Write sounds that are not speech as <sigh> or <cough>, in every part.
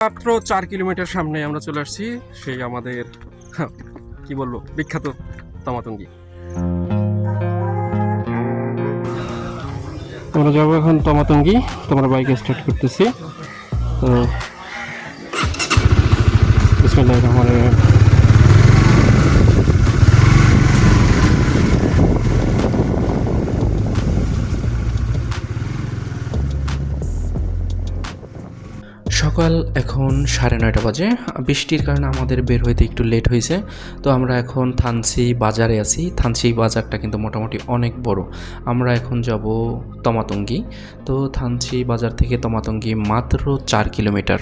মাত্র চার কিলোমিটার সামনে আমরা চলে আসছি সেই আমাদের, <laughs> কি বলব, বিখ্যাত তমাতঙ্গি। আমরা যাব এখন তমাতঙ্গি, তোমার বাইক স্টার্ট করতেছি। তো সকাল এখন সাড়ে নয়টা বাজে। বৃষ্টির কারণে আমাদের বের হইতে একটু লেট হয়েছে তো আমরা এখন থানসি বাজারে আছি। থানসি বাজারটা কিন্তু মোটামুটি অনেক বড়। আমরা এখন যাব তমাতঙ্গি। তো থানসি বাজার থেকে তমাতঙ্গি মাত্র চার কিলোমিটার।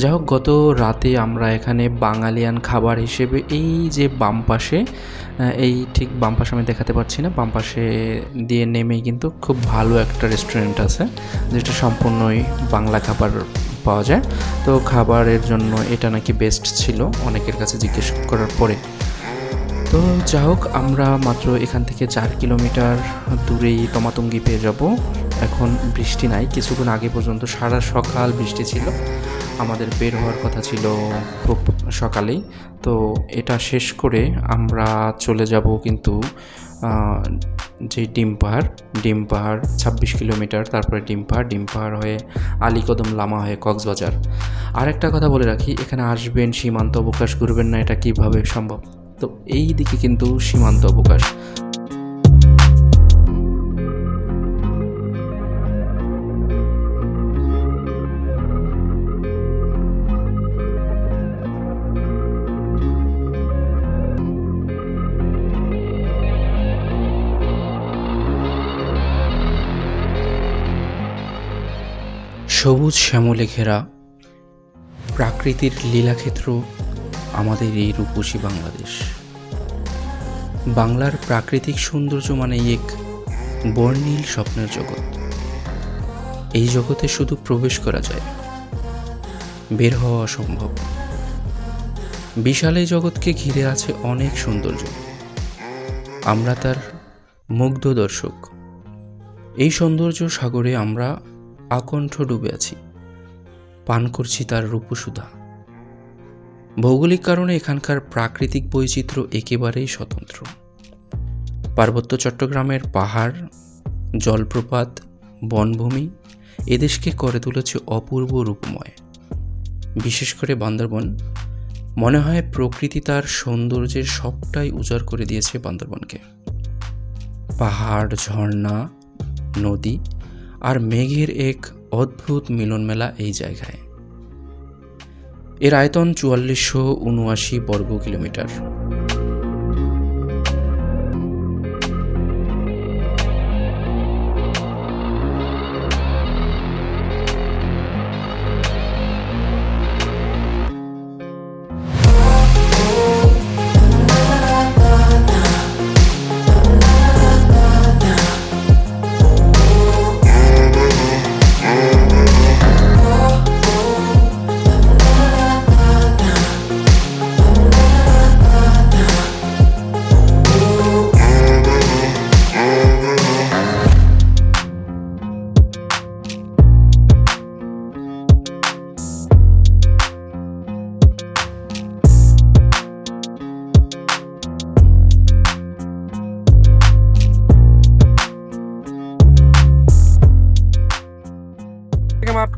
যাই হোক গত রাতে আমরা এখানে বাঙালিয়ান খাবার হিসেবে এই যে বাম পাশে এই ঠিক বাম পাশে আমি দেখাতে পারছি না। বাম পাশে দিয়ে নেমেই কিন্তু খুব ভালো একটা রেস্টুরেন্ট আছে, যেটা সম্পূর্ণই বাংলা খাবার পাওয়া যায়। তো খাবারের জন্য এটা নাকি বেস্ট ছিল, অনেকের কাছে জিজ্ঞেস করার পরে। তো যা হোক, আমরা মাত্র এখান থেকে চার কিলোমিটার দূরেই তমাতঙ্গি পেয়ে যাব। এখন বৃষ্টি নাই, কিছুক্ষণ আগে পর্যন্ত সারা সকাল বৃষ্টি ছিল। আমাদের বের হওয়ার কথা ছিল খুব সকালেই। তো এটা শেষ করে আমরা চলে যাব কিন্তু যে ডিম পাহাড় ডিম পাহাড় ছাব্বিশ কিলোমিটার, তারপরে ডিম পাহাড় ডিম পাহাড় হয়ে আলীকদম লামা হয়ে কক্সবাজার। আর একটা কথা বলে রাখি, এখানে আসবেন, সীমান্ত অবকাশ ঘুরবেন না, এটা কীভাবে সম্ভব? তো এই দিকে কিন্তু সীমান্ত অবকাশ। সবুজ শ্যামলে ঘেরা প্রাকৃতির লীলাক্ষেত্র আমাদের এই রূপসী বাংলাদেশ। বাংলার প্রাকৃতিক সৌন্দর্য মানে এক বর্ণিল স্বপ্নের জগৎ। এই জগতে শুধু প্রবেশ করা যায়, বের হওয়া অসম্ভব। বিশাল এই জগৎকে ঘিরে আছে অনেক সৌন্দর্য। আমরা তার মুগ্ধ দর্শক। এই সৌন্দর্য সাগরে আমরা আকণ্ঠ ডুবে আছি। পান করছি তার রূপসুধা। ভৌগোলিক কারণে এখানকার প্রাকৃতিক বৈচিত্র্য একেবারেই স্বতন্ত্র। পার্বত্য চট্টগ্রামের পাহাড়, জলপ্রপাত, বনভূমি এদেশকে করে তুলেছে অপূর্ব রূপময়। বিশেষ করে বান্দরবন, মনে হয় প্রকৃতি তার সৌন্দর্যের সবটাই উজাড় করে দিয়েছে বান্দরবনকে। পাহাড়, ঝর্ণা, নদী আর মেঘের এক অদ্ভুত মিলনমেলা এই জায়গায়। এর আয়তন চুয়াল্লিশশো উনআশি বর্গ কিলোমিটার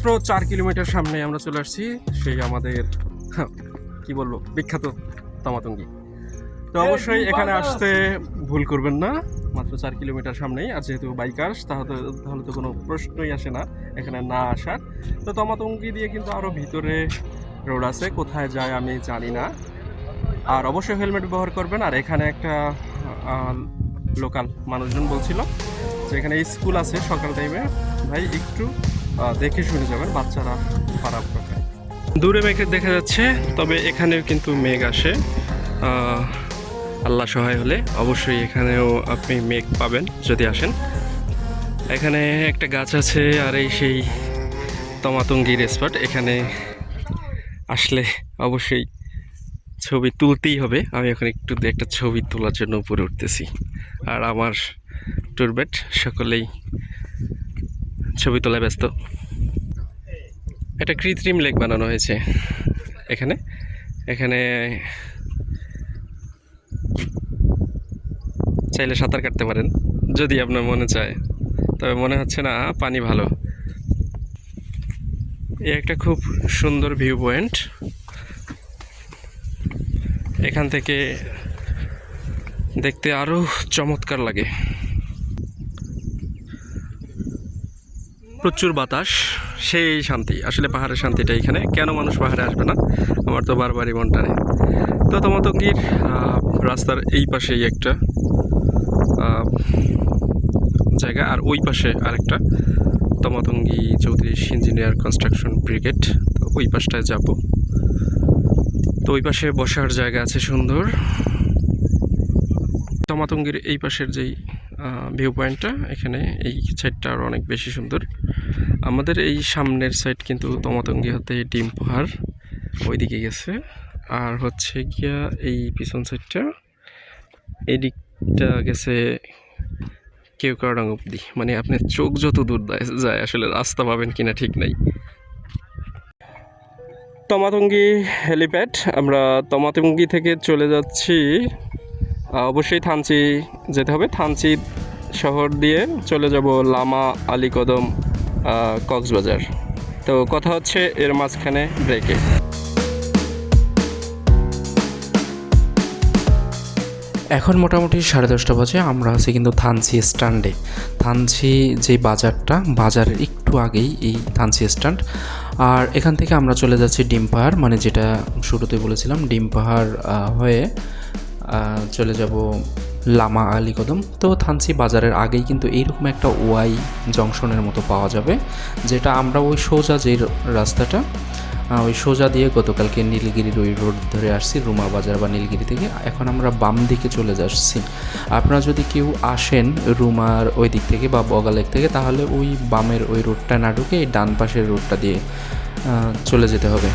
মাত্র চার কিলোমিটার সামনে আমরা চলে আসছি সেই আমাদের হ্যাঁ, কি বলব বিখ্যাত তমাতঙ্গি। তো অবশ্যই এখানে আসতে ভুল করবেন না মাত্র চার কিলোমিটার সামনেই। আর যেহেতু বাইকার্স তাহলে তাহলে তো কোনো প্রশ্নই আসে না এখানে না আসার। তো তমাতঙ্গি দিয়ে কিন্তু আরও ভিতরে রোড আছে কোথায় যায় আমি জানি না। আর অবশ্যই হেলমেট ব্যবহার করবেন। আর এখানে একটা লোকাল মানুষজন বলছিল যে এখানে স্কুল আছে সকাল টাইমে ভাই একটু দেখে শুনে যাবেন, বাচ্চারা খারাপ করে দূরে মেঘে দেখা যাচ্ছে, তবে এখানেও কিন্তু মেঘ আসে। আল্লাহ সহায় হলে অবশ্যই এখানেও আপনি মেঘ পাবেন যদি আসেন। এখানে একটা গাছ আছে, আর এই সেই তমাতঙ্গির স্পট। এখানে আসলে অবশ্যই ছবি তুলতেই হবে। আমি এখন একটু একটা ছবি তোলার জন্য উপরে উঠতেছি। আর আমার ট্যুরবেট সকলেই ছবি তোলায় ব্যস্ত। একটা কৃত্রিম লেক বানানো হয়েছে এখানে। এখানে চাইলে সাঁতার কাটতে পারেন, যদি আপনার মনে চায়। তবে মনে হচ্ছে না, পানি ভালো। এই একটা খুব সুন্দর ভিউ পয়েন্ট এখান থেকে দেখতে আরও চমৎকার লাগে। প্রচুর বাতাস, সেই শান্তি। আসলে পাহাড়ের শান্তিটা এখানে। কেন মানুষ পাহাড়ে আসবে না? আমার তো বারবারই মনটা নেই। তো তমতঙ্গির রাস্তার এই পাশেই একটা জায়গা। আর ওই পাশে আরেকটা, তমতঙ্গি চৌত্রিশ ইঞ্জিনিয়ার কনস্ট্রাকশন ব্রিগেড। তো ওই পাশটায় যাব। তো ওই পাশে বসার জায়গা আছে সুন্দর। তমাতঙ্গির এই পাশের যেই ভিউ পয়েন্টটা এখানে এই সাইডটা আরও অনেক বেশি সুন্দর। আমাদের এই সামনের সাইড কিন্তু তমাতঙ্গি হতে ডিম পাহাড় ওইদিকে গেছে। আর হচ্ছে গিয়া এই পিছন সাইডটা এই দিকটা গেছে কেউ কারণ অব্দি মানে আপনার চোখ যত দূর যায় আসলে রাস্তা পাবেন কিনা ঠিক নাই। তমাতঙ্গি হেলিপ্যাড আমরা তমাতঙ্গি থেকে চলে যাচ্ছি অবশ্যই থানচি যেতে হবে। থানচি শহর দিয়ে চলে যাব লামা আলীকদম আহ, কক্সবাজার। তো কথা হচ্ছে এর মাঝখানে ব্রেকে এখন মোটামুটি সাড়ে দশটা বাজে আমরা আছি কিন্তু থানসি স্ট্যান্ডে থানসি যে বাজারটা বাজারের একটু আগেই এই থানসি স্ট্যান্ড আর এখান থেকে আমরা চলে যাচ্ছি ডিম পাহাড় মানে যেটা শুরুতে বলেছিলাম ডিম পাহাড় হয়ে চলে যাব লামা আলী কদম। তো থানসি বাজারের আগেই কিন্তু এইরকম একটা ওয়াই জংশনের মতো পাওয়া যাবে, যেটা আমরা ওই সোজা যে রাস্তাটা ওই সোজা দিয়ে গতকালকে নীলগিরির ওই রোড ধরে আসছি, রুমা বাজার বা নীলগিরি থেকে। এখন আমরা বাম দিকে চলে যাচ্ছি। আপনারা যদি কেউ আসেন রুমার ওই দিক থেকে বা বগালেক থেকে, তাহলে ওই বামের ওই রোডটা না ঢুকে ডান পাশের রোডটা দিয়ে চলে যেতে হবে।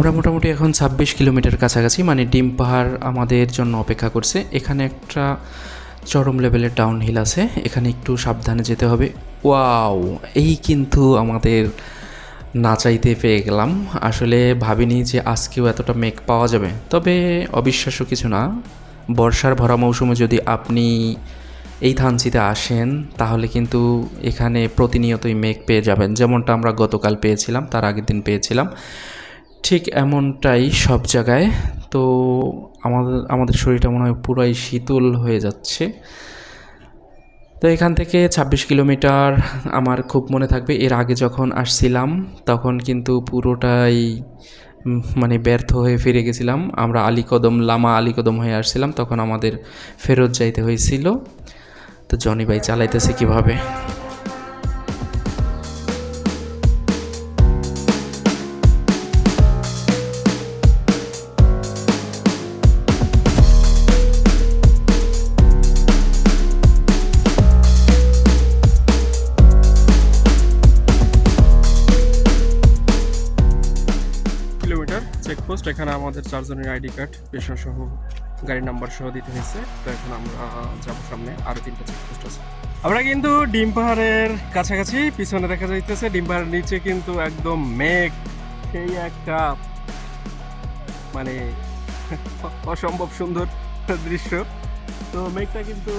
আমরা মোটামুটি এখন ছাব্বিশ কিলোমিটার কাছাকাছি মানে ডিম পাহাড় আমাদের জন্য অপেক্ষা করছে। এখানে একটা চরম লেভেলের ডাউন হিল আছে, এখানে একটু সাবধানে যেতে হবে। ওয়াও, এই কিন্তু আমাদের না চাইতে পেয়ে গেলাম। আসলে ভাবিনি যে আজকেও এতটা মেঘ পাওয়া যাবে। তবে অবিশ্বাস্য কিছু না, বর্ষার ভরা মৌসুমে যদি আপনি এই থানচিতে আসেন, তাহলে কিন্তু এখানে প্রতিনিয়তই মেঘ পেয়ে যাবেন। যেমনটা আমরা গতকাল পেয়েছিলাম, তার আগের দিন পেয়েছিলাম। ঠিক এমনটাই সব জায়গায়। তো আমাদের আমাদের শরীরটা মনে হয় পুরাই শীতল হয়ে যাচ্ছে। তো এখান থেকে ছাব্বিশ কিলোমিটার আমার খুব মনে থাকবে। এর আগে যখন আসছিলাম, তখন কিন্তু পুরোটাই মানে ব্যর্থ হয়ে ফিরে গেছিলাম। আমরা আলীকদম, লামা আলীকদম হয়ে আসছিলাম, তখন আমাদের ফেরত যাইতে হয়েছিল। তো জনি ভাই চালাইতেছে কীভাবে? এখানে আমাদের চারজনের আইডি কার্ড, পেশা সহ গাড়ি নাম্বার সহ দিতে হয়েছে। তো এখন আমরা যাব সামনে। আরও তিনটা চেকপোস্ট আছে। আমরা কিন্তু ডিম পাহাড়ের কাছাকাছি, পিছনে দেখা যাইতেছে ডিম পাহাড়ের নিচে কিন্তু একদম মেঘ। সেই একটা মানে <laughs> অসম্ভব সুন্দর দৃশ্য। তো মেঘটা কিন্তু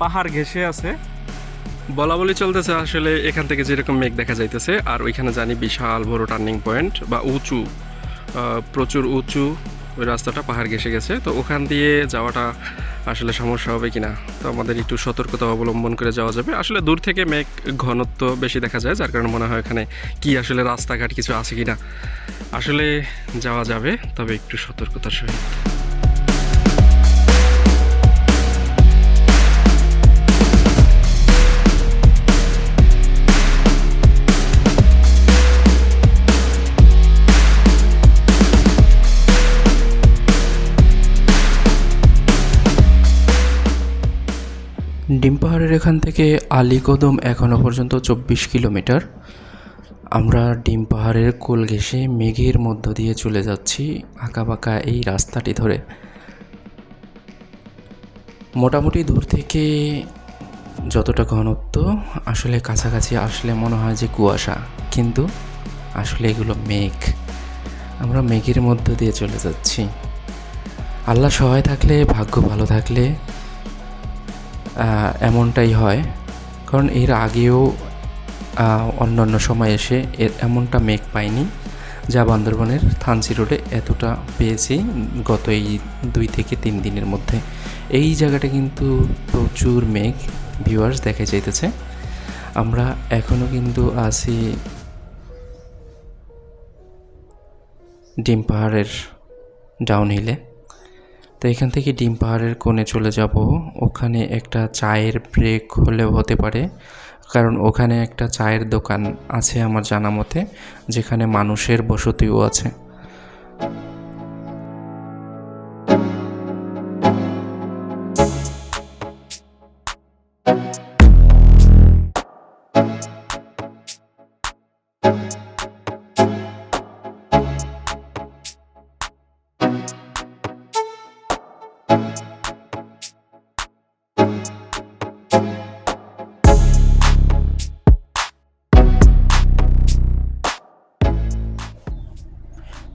পাহাড় ঘেঁষে আছে। বলা বলি চলতেছে আসলে এখান থেকে যেরকম মেঘ দেখা যাইতেছে, আর ওইখানে জানি বিশাল বড় টার্নিং পয়েন্ট বা উঁচু। প্রচুর উঁচু ওই রাস্তাটা পাহাড় ঘেসে গেছে। তো ওখান দিয়ে যাওয়াটা আসলে সমস্যা হবে কিনা? তো আমাদের একটু সতর্কতা অবলম্বন করে যাওয়া যাবে। আসলে দূর থেকে মেঘ ঘনত্ব বেশি দেখা যায়, যার কারণে মনে হয় এখানে কি আসলে রাস্তাঘাট কিছু আছে কিনা। আসলে যাওয়া যাবে, তবে একটু সতর্কতার সহিত। পাহাড়ের এখান থেকে আলীকদম এখনও পর্যন্ত চব্বিশ কিলোমিটার। আমরা ডিম পাহাড়ের কোল ঘেঁষে মেঘের মধ্য দিয়ে চলে যাচ্ছি আঁকাবাঁকা এই রাস্তাটি ধরে। মোটামুটি দূর থেকে যতটা ঘনত্ব, আসলে কাছাকাছি আসলে মনে হয় যে কুয়াশা, কিন্তু আসলে এগুলো মেঘ। আমরা মেঘের মধ্য দিয়ে চলে যাচ্ছি। আল্লাহ সহায় থাকলে, ভাগ্য ভালো থাকলে এমনটাই হয়। কারণ এর আগেও অন্যান্য সময় এসে এর এমনটা মেঘ পাইনি। যা বান্দরবনের থানসি রোডে এতটা পেয়েছি গত এই দুই থেকে তিন দিনের মধ্যে। এই জায়গাটা কিন্তু প্রচুর মেঘ ভিউয়ার্স দেখা যাইতেছে আমরা এখনও কিন্তু আছি ডিম পাহাড়ের ডাউন হিলে তো এখান থেকে ডিম পাহাড়ের কোণে চলে যাব। ওখানে একটা চায়ের ব্রেক হলেও হতে পারে, কারণ ওখানে একটা চায়ের দোকান আছে আমার জানা মতে, যেখানে মানুষের বসতিও আছে।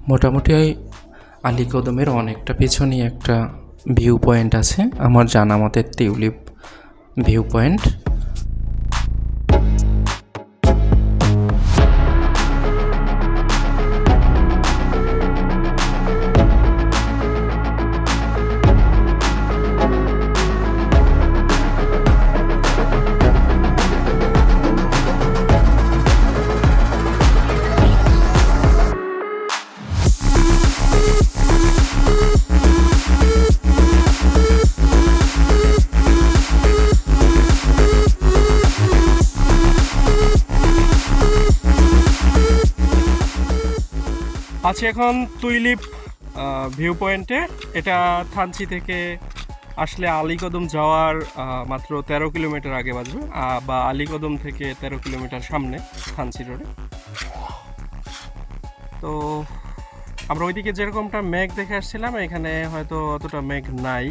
মোটামুটি আলীকদমের অনেকটা পেছনেই একটা ভিউ পয়েন্ট আছে। আমার জানা মতে টিউলিপ ভিউ পয়েন্ট আছি এখন তুইলিপ ভিউ পয়েন্টে এটা থানচি থেকে আসলে আলীকদম যাওয়ার মাত্র তেরো কিলোমিটার আগে বাজবে বা আলীকদম থেকে তেরো কিলোমিটার সামনে থানচি রোডে তো আমরা ওইদিকে যেরকমটা মেঘ দেখে আসছিলাম, এখানে হয়তো অতটা মেঘ নাই।